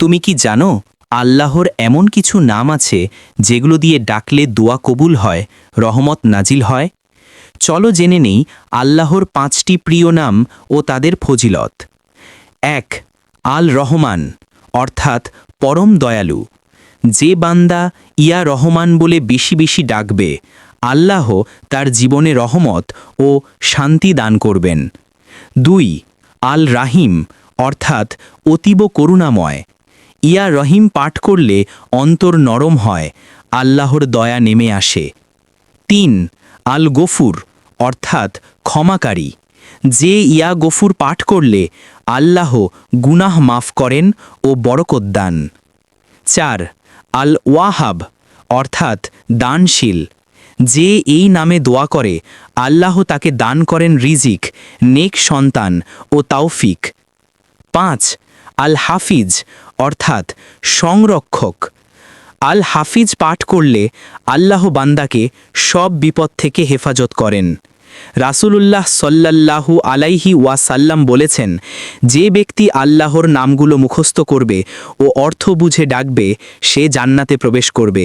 তুমি কি জানো, আল্লাহর এমন কিছু নাম আছে যেগুলো দিয়ে ডাকলে দোয়া কবুল হয়, রহমত নাজিল হয়? চলো জেনে নেই আল্লাহর পাঁচটি প্রিয় নাম ও তাদের ফজিলত। এক আল রহমান অর্থাৎ পরম দয়ালু। যে বান্দা ইয়া রহমান বলে বেশি বেশি ডাকবে, আল্লাহ তার জীবনে রহমত ও শান্তি দান করবেন। দুই আল রাহিম অর্থাৎ অতীব করুণাময়। ইয়া রহিম পাঠ করলে অন্তর নরম হয়, আল্লাহর দয়া নেমে আসে। তিন আল গফুর অর্থাৎ ক্ষমাকারী। যে ইয়া গফুর পাঠ করলে আল্লাহ গুনাহ মাফ করেন ও বরকত দান। চার আল ওয়াহাব অর্থাৎ দানশীল। যে এই নামে দোয়া করে, আল্লাহ তাকে দান করেন রিজিক, নেক সন্তান ও তাওফিক। পাঁচ আল হাফিজ অর্থাৎ সংরক্ষক। আল হাফিজ পাঠ করলে আল্লাহ বান্দাকে সব বিপদ থেকে হেফাজত করেন। রাসুলুল্লাহ সল্লাল্লাহু আলাইহি ওয়াসাল্লাম বলেছেন, যে ব্যক্তি আল্লাহর নামগুলো মুখস্থ করবে ও অর্থ বুঝে ডাকবে, সে জান্নাতে প্রবেশ করবে।